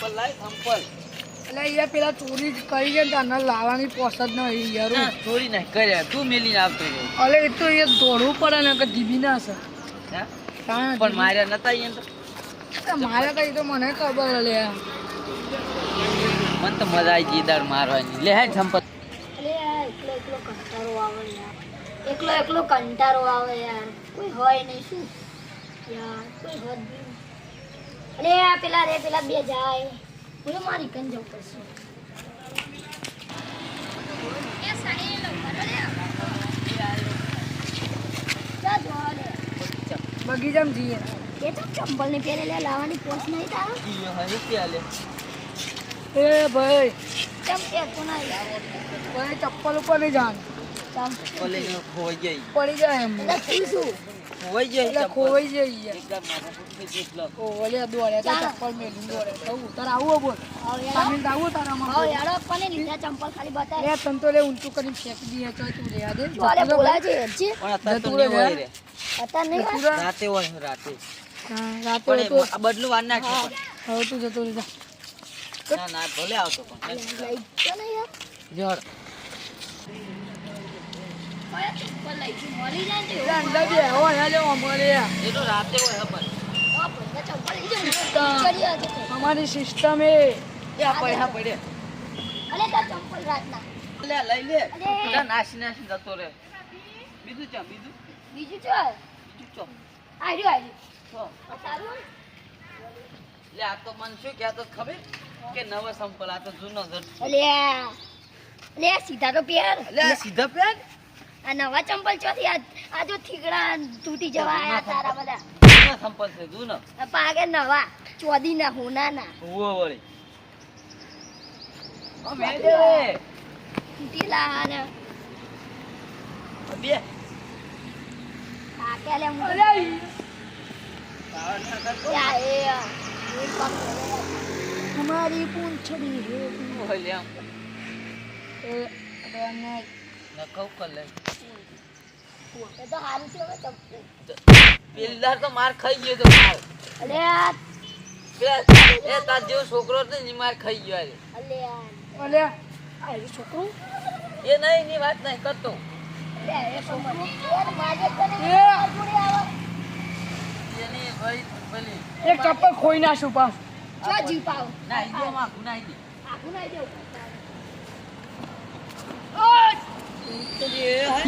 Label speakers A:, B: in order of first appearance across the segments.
A: લાય
B: એટલે અહીંયા પેલા ચોરી કરી છે ને તને લાવવાની પોસત નહીં યાર.
A: ના, ચોરી નહીં કરે. તું મેલી આવતો
B: અલે એ તો એ દોડવું પડે ને કે ધીબી ના છે
A: હા? પણ માર્યા નતા અહીંયા
B: મારે કઈ તો મને ખબર લે.
A: મને તો મજા આવી ગઈ દાળ મારવાની. લે હે સંપત.
C: અરે યાર એકલો એકલો કંટાળો આવે યાર. એકલો એકલો કંટાળો આવે યાર. કોઈ હોય નહીં શું? યાર કોઈ નહીં. અરે આ પેલા રે પેલા બે જાય. હું મારી કન જવું પડશે.
B: બગીચામાં જઈએ.
C: એ તો ચંપલ ને પહેરે લે લાવવાની પોસ નહીં તારો
B: એ ભાઈ.
C: ચમ પહેરતો ના
B: ભાઈ ચપ્પલ ઉપર નહીં જવાનું.
C: ચંપલ.
A: ખોઈ ગઈ
B: પડી જાય એમ.
C: શું?
A: ખોવાઈ જાય
B: એટલે ખોવાઈ જાય
A: એકદમ
B: ઓલે દોડે તો. ચપ્પલ મેલી દોડે કહું તારે આવું બોલ.
C: હવે
B: આવો તારા
C: માં તારા યાર પણ લીલા ચંપલ ખાલી બતાય.
B: લે તને તો લે ઊંચું કરીને ફેંકી દઈએ તો તું રે આદે
C: ચોલે બોલા છે હેરજી
A: પણ અત્યારે તો નહીં હોય રે.
C: અત્યારે નહીં હોય?
A: રાતે હોય રાતે.
B: હા, રાતે
A: પણ
B: તો
A: આ બદલું વાર નાખે
B: હવે તું જતો રહે
A: ના ના ભલે આવતો પણ.
C: લઈ
B: અમારી સિસ્ટમ એ.
A: આ પડે આ પડે.
C: અલે તાર ચંપલ રાતના.
A: લે લઈ લે. નાસી નાસી જતો રે બીજું ચા બીજું?
C: બીજું ચો.
A: બીજું ચો
C: આર્યું આર્યું
A: ચો.
C: આ તારું ને?
A: લે આ તો મને શું કહેતો ખબર કે નવો સંપલ આ તો જૂનો જ છે.
C: અલે આ- અલે આ સીધા તો પેર
A: લે સીધા પેન
C: આ નવા ચંપલ ચોથી આ આ જો થીગડા તૂટી જવા આયા તારા બધા.
A: સંપલ છે જૂનો
C: આ પાગે નવા ચોદી ના હોના ના
A: ઉવો વળી ઓ મેડે
C: તૂટેલા ને
A: બે.
C: પાકે લે હું?
B: અરે
A: ના કરતો
C: યા એ આ, એ પગ લે. તમારી પૂંછડી હે
A: હોય લે આમ
B: એ
C: એ તો હારું છે હવે ચંપલ
A: તો માર ખાઈ ગયો તો માર.
C: અલે
A: એ તાર જેવો છોકરો હતો ને માર ખાઈ ગયો
C: અલે
B: અલે આ એ છોકરું?
A: એ નહીં ની વાત નહીં કરતો.
C: એ છોકરો યાર માગે તને
B: એ!
A: એની ભાઈ ભલી
B: એક ચપ્પલ ખોઈ નાખશું પાસ
C: ચો જી પાવ.
A: ના ઈ માં ગુનાઈ દે.
C: આખું નાઈ દેવું
A: ડળ્યા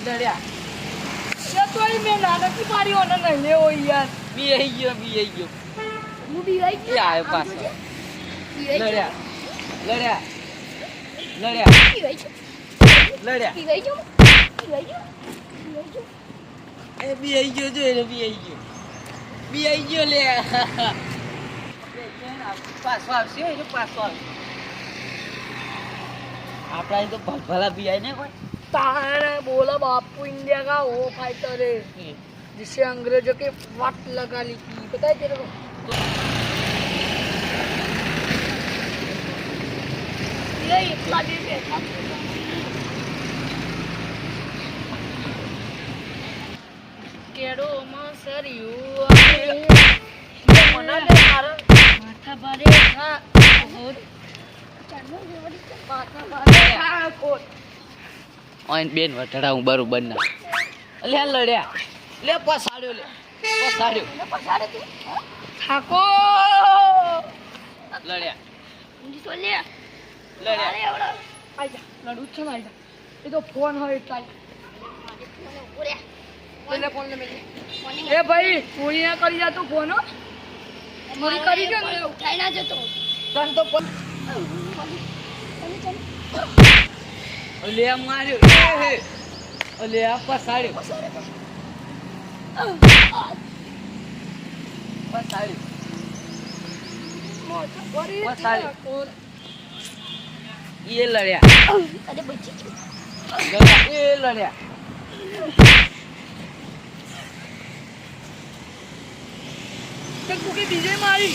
B: એ તો ઈ મેં નાનકડી મારી નહીં લેવો યાર.
A: બી આઈ ગયો. બી આઈ ગયો?
C: હું બી
A: આવ્યો પાછો. લડ્યા લડ્યા લડ્યા. લડ્યા. એ આઈ ગયો જો એને બી આઈ ગયો બી આઈ ગયો લે પાછો આવશે? એ પાછો આવશે. આપણા તો ભલા બી આઈ ને કોઈ.
B: बोला बापू इंडिया का वो फाइटर है जिसे अंग्रेज़ों के फट लगा ली थी पता है को?
C: ये इतना
A: यू
B: माथा
C: बारे हाँ,
B: माथा बारे। हाँ, कोट।
A: ઓન બેન વટડા હું બન ના લે લડ્યા લે. પસાડ્યો લે. પસાડ્યો
C: લે પસાડ્યો તું.
B: ઠાકો
A: લડ્યા
C: ઊંધી તો લે.
A: લડ્યા
C: અરે
B: ઓળો
C: આજા લડુ છે
B: ને આજા એ તો
C: ફોન
B: હોય ટ્રાય એ ભાઈ ચોરી ના કરી જા ફોન ચોરી કરી
C: દે ઉઠાઈ ના જતો.
B: તન તો ફોન
C: ચાલ ચાલ
A: લે માર્યો. એ હે. લે આ પસાડ્યો પસાડ્યો એ લડ્યા. એ લડ્યા.
B: તે કુકી બીજે મારી.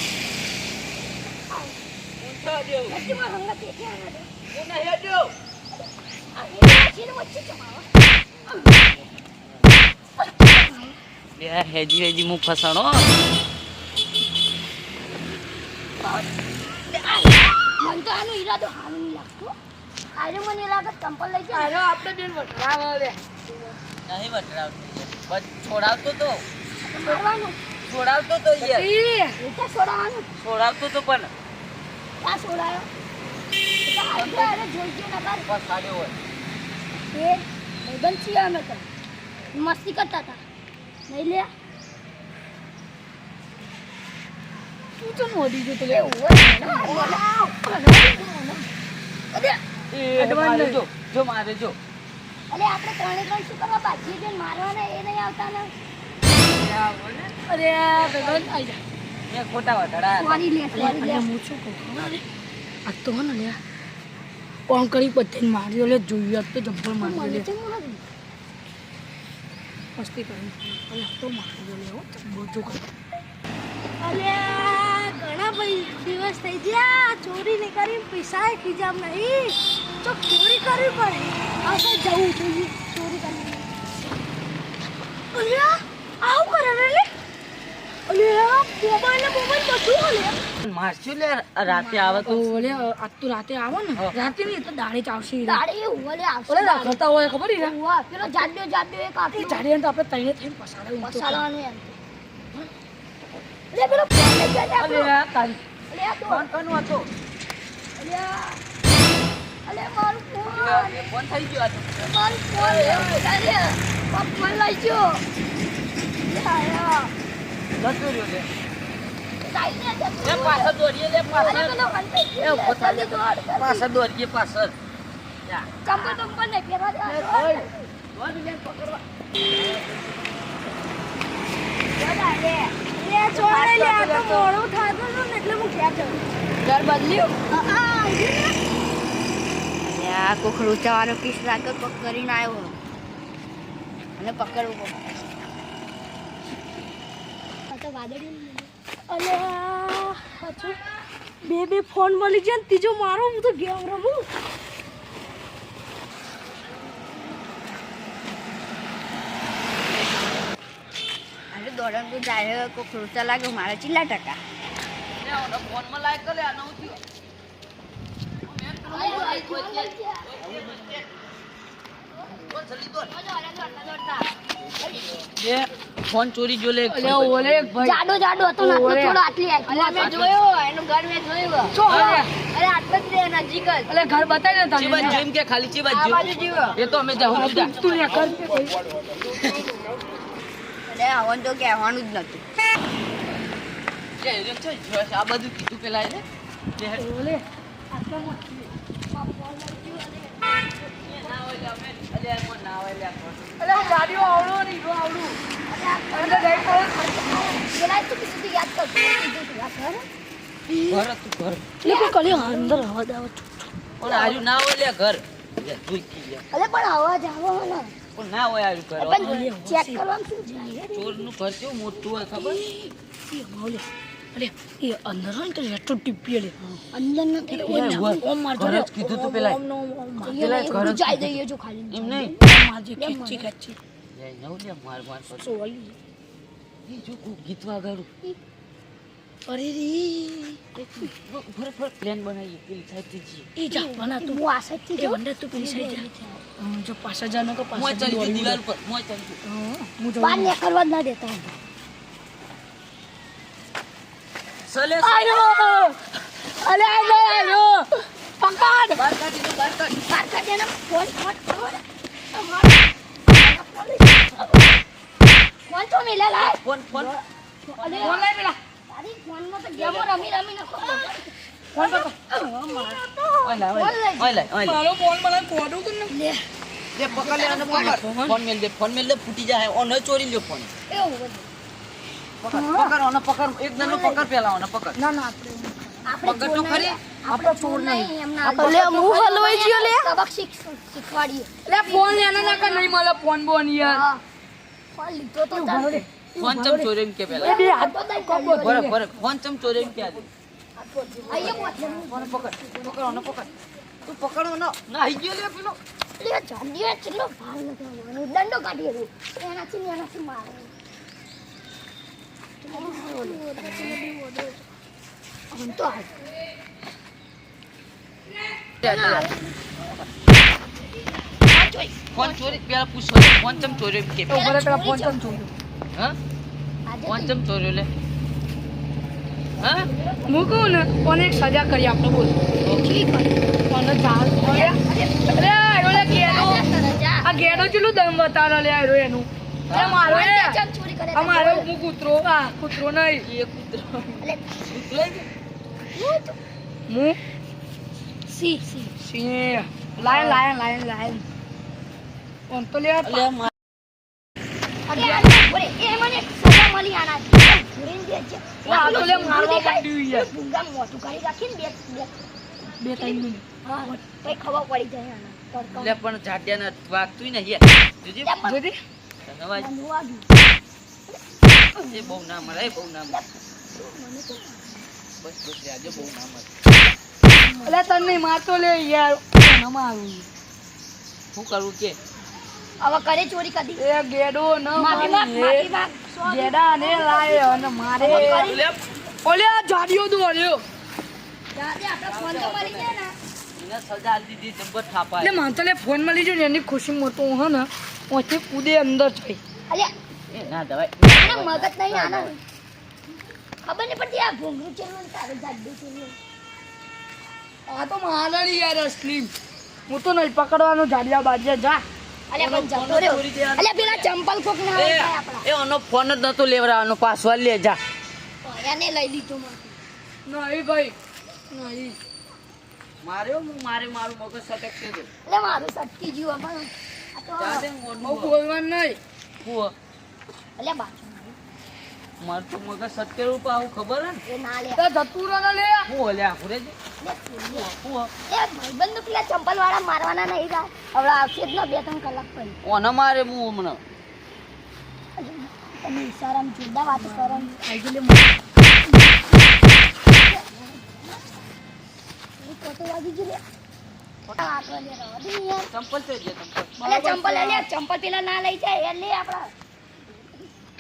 A: ઊંચા દેવ
C: બચી માં હંગાત એટલે આના દે.
A: કોને હે હેજી હેજી હું ફસાણો.
C: મને તો આનો ઈરાદો હારો નહીં લાગતો. આજે મને એવું લાગે ચંપલ લઈ જાય
B: અરે આપણે બેન વટરાવા આવે
A: નહીં વટરાવતો બસ છોડાવતો તો.
C: છોડવાનું.
A: છોડાવતો તો યાર.
B: ઈ.
C: છોડાવવાનું
A: છોડાવતો તો પણ.
C: ક્યાં છોડાયો? હાલતો અરે જોઈ ગયો નકર
A: ફસાડ્યો હોય.
C: એ ભાઈબંધ છીએ અમે તો. મસ્તી કરતા હતા. નહીં લે.
B: તું તો? નોડી જો તો
C: અરે.
A: જો જો મારે જો.
C: અરે આપણે ત્રણે ત્રણ શું કરવા બાજી જઈને મારવાના એ નહીં આવતા ને?
B: અરે ભાઈબંધ આઈ જા.
A: મેં ખોટા
B: ખબર આ તો ને લે. કોણ કરી બધાને માર્યો લે જોઈએ તો જબ્બર માર્યો લે. મસ્તી કરી. અરે તો માર્યો લે જબ્બર જો
C: અલ્યા ઘણા ભાઈ દિવસ થઈ ગયા. ચોરી નહીં કરી પૈસા ખીજામ નહીં. તો ચોરી કરવી પડે. આપણે જવું જોઈએ. ચોરી કરવી અલ્યા આવું કરે અલ્યા મોબાઈલ ને મોબાઈલ બધું લે
A: મારશું લે રાતે આવે તો?
B: ઓલે આજ તો રાતે આવો ને. રાતે નહીં તો દાડે જ આવશે
C: દાડે ઓલે આવશે
B: ઓલે રાખતા હોય ખબર ને?
C: વાહ પેલો જાડ્યો જાડ્યો એક
B: એ
C: આપ્યો
B: તો આપણે તઈને થઈને પસાડે ઊંધો
C: એમ લે પેલો ફોન લઈ ગયા લે આપણો.
A: અરે આ તારી.
C: લે આ તો.
A: ફોન કોનો હતો
C: અલ્યા અલે મારું ફોન.
A: ફોન થઈ ગયો હતો
C: મારું ફોન. અરે પપ્પા લઈ ગયો
A: જતો રહ્યો
C: જતો
A: એ પાછળ દોડીએ લે પાછળ.
C: ઊભો.
A: પાછળ દોડીએ પાછળ.
C: ચંપલ ચંપલ ને પહેરવા દે. દોડ લે પકડવા. લે છોડ લે આ તો મોડું થાતું હતું ને એટલે હું ક્યાં જઉં.
B: ઘર બદલ્યું?
C: આ કોક રૂચાવાળો પીસ લાગે કોક કરીને આવ્યો. અને પકડવું પડે. બે બે ફોન મળી જાય ને ત્રીજો મારો હું તો ગેમ રમું અરે દોડન તો જાય કોક રૂચા લાગે મારે ચીલા ટકા?
A: લે ઓનો ફોનમાં લાઈક કરે આ નવું થયું. ફોન ચોરી જો લે
B: અલે ઓલે એક ભાઈ.
C: જાડો જાડો હતો ને થોડો આટલી આટલી
B: મેં
C: જોયો એનો ઘર મે જોયો. અરે આટલો જ રે નજીક જ.
B: અલે ઘર બતાય ને
A: તમે. બાજુ જીમ કે ખાલી
C: જીવન
A: જીવ.
C: બાજુ જીવો.
A: એ તો અમે જાઉં. જા.
B: તું ને કર તે.
C: અરે આવન તો કહેવાનું જ નતું.
A: જે જો આ બધું કીધું પેલા એને.
B: ઓલે
A: ના હોય અલે આ
B: ગાડીઓ આવડો ને ઈરો આવડું એટલે જઈ પડે.
C: પેલા તું કીધું તું યાદ કર તું કીધું તું યાદ કર
A: ઘર હતું ઘર
B: એટલે કલી અંદર
A: પણ આજુ ના હોય લે ઘર લે તું કી લે
C: અરે પણ અવાજ આવો ને
A: પણ ના હોય આજુ ઘર
C: ચેક કરવાનું શું જાય
A: ચોરનું ઘર કેવું મોટું હોય ખબર
B: અરે એ અંદર હોય ને તો રેટો ટીપી લે
C: અંદર નથી
A: ઓય, ઓય.
B: ઓમ મારજો.
A: ઘર જ કીધું તું પેલા.
B: ઓમ નો ઓમ માર.
A: પેલા ઘર
C: જાય
A: કીધું.
C: જો ખાલી
A: એમ નહીં.
B: ઓમ મારજે ખેંચી ખેંચી.
A: લે નવ લે માર માર કર
B: સોલી
A: એ જો કોક ગીત વાગાડું.
B: અરે રે.
A: ફર ફર પ્લાન બનાવીએ પેલી સાઈડથી
B: એ જા બના તું.
C: હું આ
B: તું પેલી સાઈડ જા. જો પાછા જા નકર પાછા
A: ચાલી પર મોય ચાલી
B: હું
C: ના દેતા.
A: સલે
B: આયો અલે આયો આયો પકડ
A: બાર કાઢી દો બાર કાઢ
C: બહાર કાઢી એને ફોન ફોન ફોન ફોન તો મિલે લાય
A: ફોન ફોન
C: અલે
B: ફોન લઈ પેલા
C: તારી ફોનમાં તો ગેમો રમી રમી નાખો
B: ફોન પકડ
A: ઓય લા ઓય લા ઓય લા ઓય લા
B: મારો ફોન મને કોડું કે ને
C: લે
A: પકડ લે ફોન મેલ દે ફોન મેલ દે ફૂટી જાય ઓ ન ચોરી લ્યો ફોન
C: એવું
A: પકડ પકડ ઓને પકડ એક દનો પકડ પેલા ઓને પકડ.
B: ના ના આપણે
A: પકડ તો ખરી.
C: આપણે ચોર નહીં. એમના
B: આપણે હું હલવાઈ ગયો લે.
C: સબક શીખ શીખવાડીએ.
B: એટલે ફોન એના ના કર નહીં મળે ફોન બોન યાર.
C: હા. ફોન લીધો તો ચાલશે.
A: ફોન ચમ ચોરી કે
B: એ
A: પેલા
B: બે હાથ.
A: બરાબર બરાબર. ફોન ચમ ચોરી કે
C: અહીંયા પહોંચે.
A: ઓને પકડ પકડ ઓને પકડ. તું પકડ ઓનો. ના આઈ ગયો લે પેલો.
C: લે જાડીએ ચલો ભાર લગાવવાનો દંડો કાઢીએ. રે એનાથી એનાથી મારે.
A: ફોન ચોરી પેલા પૂછો ફોન ચમ ચોર્યો કે.
B: પેલા ફોન ચમ જોયું
A: હા?
C: આજે
A: ફોન ચમ ચોર્યો લે. હા?
B: હું કહું ને કોને એક સજા કરી આપણે બોલ.
C: ઠીક.
B: કોને જાળ અરે અરે. આ ગેડો ચેલું દમ બતાવે લે આયો એનું. મારો
C: ચોરી કરે
B: આ હું કૂતરો? આ કૂતરો નહીં.
A: એ કૂતરો. કૂતરો
C: હું C C
B: C lion lion lion lion કોણ તો લેવા
A: લે મારે
C: એ આને બોલે, એ મને સજા મળી બેસજે.
B: આ તો લે મારવા પડ્યું યાર.
C: ભૂંગા મોટું કરી રાખીને બે બે.
B: બે ત્રણ મિનિટ.
C: હા પછી ખબર પડી જાય આના
A: લે પણ જાડિયાને વાગતું ને યાર. જોજે.
B: જોજી.
A: તને વાગ. એ બહુ ના મળે બહુ ના મળે બસ બસ આજે બહુ ના મળે
B: અલે તને મારતો લે યાર. ન મારું
A: શું કરવું કે?
C: હવે કરે ચોરી કરી
B: એ ગેડો ન
C: માફી માંગ માફી માંગ
B: ગેડા ને લાય અને મારે. ઓલે જાડિયો દોડ્યો.
C: દાદા, આપણા ફોન તો મળી ગયા ને.
A: એને સજા આલી દીધી જબ્બર થાપા
B: એટલે મને તો લે ફોનમાં ગયો ને એની ખુશી મોટો હે ને ઓથી કૂદે અંદર થઈ
C: અલ્યા
A: એ ના દવાય
C: આના મગજ નહીં આના ખબર નહીં પડતી આ ઘૂંઘરું ચેલું તારું જાડું ચેલું
B: આ તો મારાની યાર અસલી હું તો નહીં પકડવાનો જાડિયા બાજ્યા જા.
C: અલ્યા પેલા ચંપલ કોક ના
A: એ
C: હોય આપણા.
A: એ આનો ફોન જ નતો લેવડાવવાનો પાસવર્ડ લે જા
C: એને લઈ લીધું
B: નહીં ભાઈ નહીં.
A: માર્યો? હું મારે મારું મગજ સટક છે
C: એટલે મારું સટકી ગયું પણ આ તો
A: જાદે
B: બહુ બોલવાનું નહીં.
A: હું
C: એટલે બાજુ
A: મારું. તો મગજ સટકેલું આવું ખબર હે ને?
C: એ ના લે.
B: તે જતું રહે લે.
A: હું ઓલ્યા આખુરે છે.
C: લે છોડી દે.
A: હું
C: એ ભાઈબંધ પેલા ચંપલ વાળા મારવાના નહીં રા. હવે આવશે જ ના બે ત્રણ કલાક પછી.
A: ઓને મારે હું હમણાં?
C: તમે ઈશારામ જોરદાર વાત કરો.
B: આઈ ગયો
C: એ વાગી ગયું લે દે
A: ચંપલ
C: પેલા ના લઈ જાય એ લે આપડા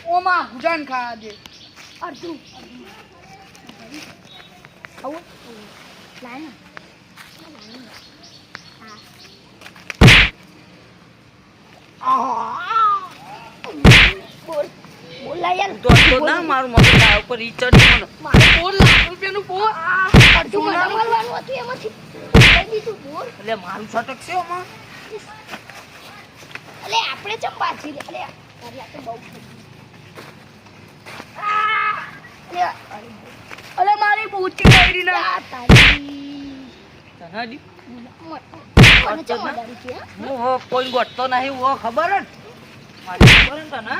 B: ઓમાં
C: અડધું લાય ને બોલ લા યાર
A: તો ના મારું મગજ આ ઉપર રિચાર્જ કરો મને
B: મારે બોલ લાખ રૂપિયાનું આ
C: અડધું મને મળવાનું હતું એમાંથી. લઈ દીધું બોલ.
A: એટલે મારું છટક છે ઓમાં
C: એટલે આપણે ચમ પાછી લે એટલે આ તો બહુ અરે
B: મારી બુચી ગઈ ના.
C: તારી.
A: તનાજી
C: હું?
A: હો કોઈ ગોઠતો નહીં હો ખબર જ? મારી ખબર ને તને?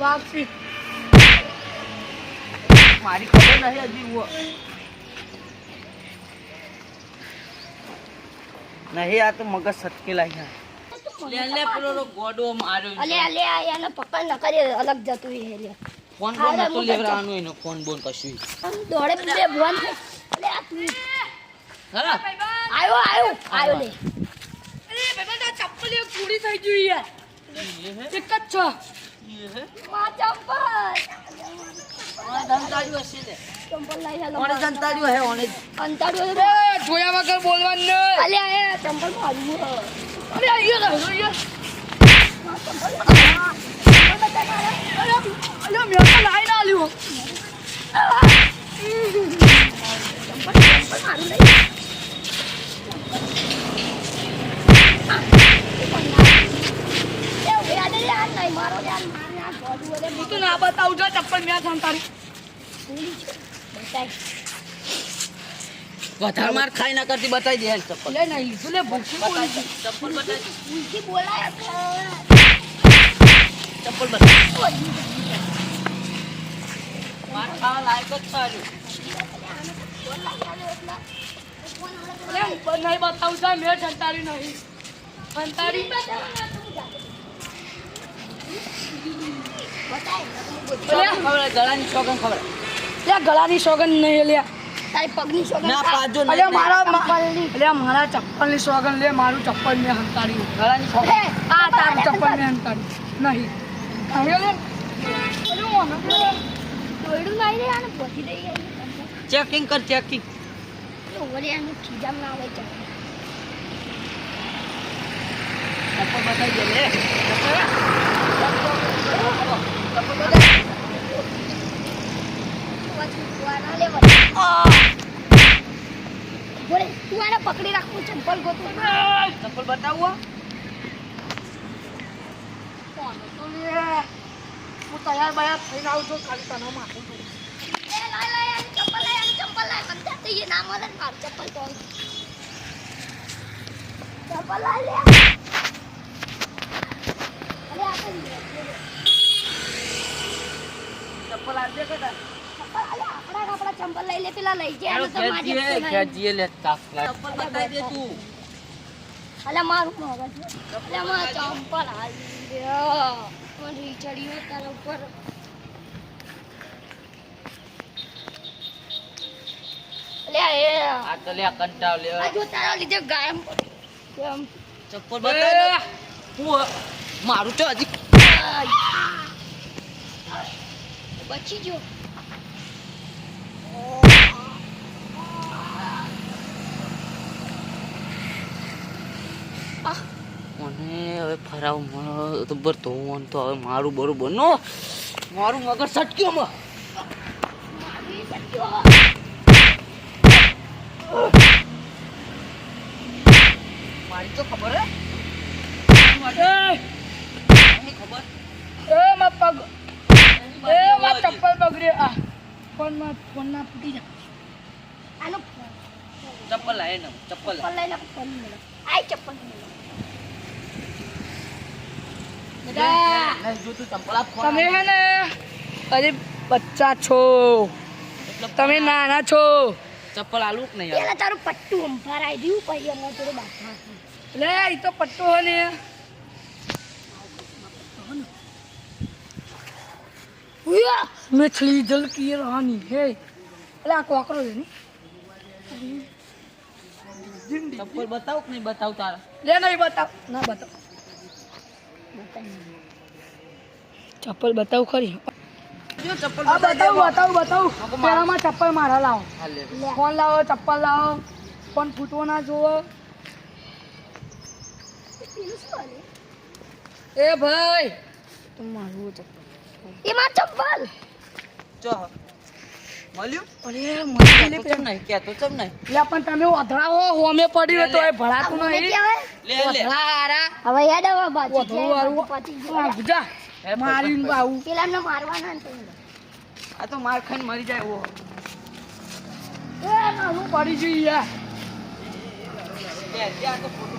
B: વાગશે
A: મારી ખબર નહીં હજી હો નહીં આ તો મગજ સટકેલા છે લે લે પેલો ગોડો માર્યો
C: અલે અલે આ એને પકડ ન કરે અલગ જતું રહે લે
A: ફોન બોન નતો લેવડાવવાનો એનો ફોન બોન કશું.
C: દોડે બે ભુવન અલે આ તું.
A: હા
C: આયો આયો આયો લે.
B: અરે બેટા ચપ્પલ એક પૂરી થઈ ગઈ યાર. એક જ છે.
C: ચંપલ ચંપલ
B: જોયા વગર બોલવાનું નહીં
C: અલે ચંપલ મારું
B: અરે અહીંયા રહો યાર
C: ચંપલ
B: અરે અરે મેં તો લાઈ ના લ્યો
C: ચંપલ મારું લઈ
B: હું તો ના બતાવું છું ચપ્પલ મેં જાણ તારી
A: વધારે માર ખાઈ ના કરતી બતાવી દે ચપ્પલ.
B: લે નહીં લીધું લે ભૂખી બોલી છે.
A: ચપ્પલ બતાવી
C: બોલાય
A: ચપ્પલ બતાવી માર ખાવા લાયક જ
B: પણ નહીં બતાવું છું મેં જંતારી નહીં.
A: ખબર ગળાની ચોકન ખબર
B: લે ગળાની સોગન નહીં લે
C: તારી પગની સોગંદ
A: ના પાજો
B: અરે મારા
C: ચપ્પલની.
B: અરે મારા ચપ્પલની સોગન લે મારું ચપ્પલ મેં હંતાડ્યું
A: ગળાની ચોકન
B: આ તારું ચપ્પલ મેં હંતાડ્યું નહીં. અહીં લે.
C: ઓલું ઓનો
A: ચેકિંગ કર ચેકિંગ
C: ખીજામ ના હોય
A: ચપ્પલ બતાવી દે લે.
C: તું એને પકડી રાખું ચંપલ ગોતું
A: ચપ્પલ બતાવો
B: હું તૈયાર બયાર થઈને આવું છું ખાલી તને માથું
C: ચંપલ ચંપલ ચંપલ તો ચંપલ લાય લે અરે આપણે
A: ચપ્પલ આજે કદા
C: ચંપલ અલે આપણા આપણા ચંપલ લઈ લે પેલા લઈ જાય
A: હાલો
C: તો મારી
A: ખેંચીએ
C: ચપ્પલ લઈ.
A: ખેંચીએ લે તાપ ચપ્પલ બતાવી દે તું
C: અલે મારું મગજ અલે મારા ચંપલ હાલ લ્યો મને ચડ્યો તારા ઉપર અલે એ
A: આ તો લે કંટાળ લે
C: આ જો તારા લીધે ગાયમ પડી કેમ
A: ચપ્પલ બતાવી દે હું મારું તો હજી
C: બચી ગયો.
A: મને હવે ફરાવ મને તો બર તો હું તો હવે મારું બરોબર નો. મારું મગર સટક્યો માં.
C: મારી
A: તો ખબર હે. ખબર?
B: એ માં પગ એ માં ચપ્પલ બગડે આ ફોનમાં ફોન ના ફૂટી જાય.
C: આનો
A: ચપ્પલ લાય ને ચપ્પલ
C: ચપ્પલ લઈને ફોન મળે આય ચપ્પલ મળે
A: જો ચપ્પલ
B: તમે હે ને અરે બચ્ચા છો. તમે નાના છો.
A: ચપ્પલ આલુ કે નહીં
C: પેલા તારું પટ્ટું અંફારાઈ દીધું પછી અમે થોડું બાથમાં
B: લે એ તો પટ્ટો હે ને. मछली जल की रानी है આ કોકરો છે है
A: नहीं सबको बताओ कि नहीं बताओ
B: तारा ले नहीं बताओ ना बताओ चप्पल बताओ खरी
A: જો ચપ્પલ
B: બતાવ બતાવ બતાવ પેલામાં ચપ્પલ મારા લાવો. ફોન લાવો ચપ્પલ લાવો. ફોન ફૂટવો ના જોવો એ ભાઈ. તું મારું ચપ્પલ.
C: એમાં ચપ્પલ
A: જો મળ્યું
B: અરે મને લે
A: નહીં કે ચમ નહીં
B: લે પણ તમે ઓધરા હો હોમે પડી તો એ ભણાતું નહીં
A: લે લે
B: હારા
C: હવે યાદ આવે બાજુ
B: ઓધરું વાળું
C: પતી
B: આ
C: ગયું
B: ગુજા મારીને બાવું
C: પેલા મારવાના ને
A: આ તો માર ખાઈને મરી જાય ઓ
B: એ મારું પડી જઈ
A: યાર ત્યાં તો ફોટો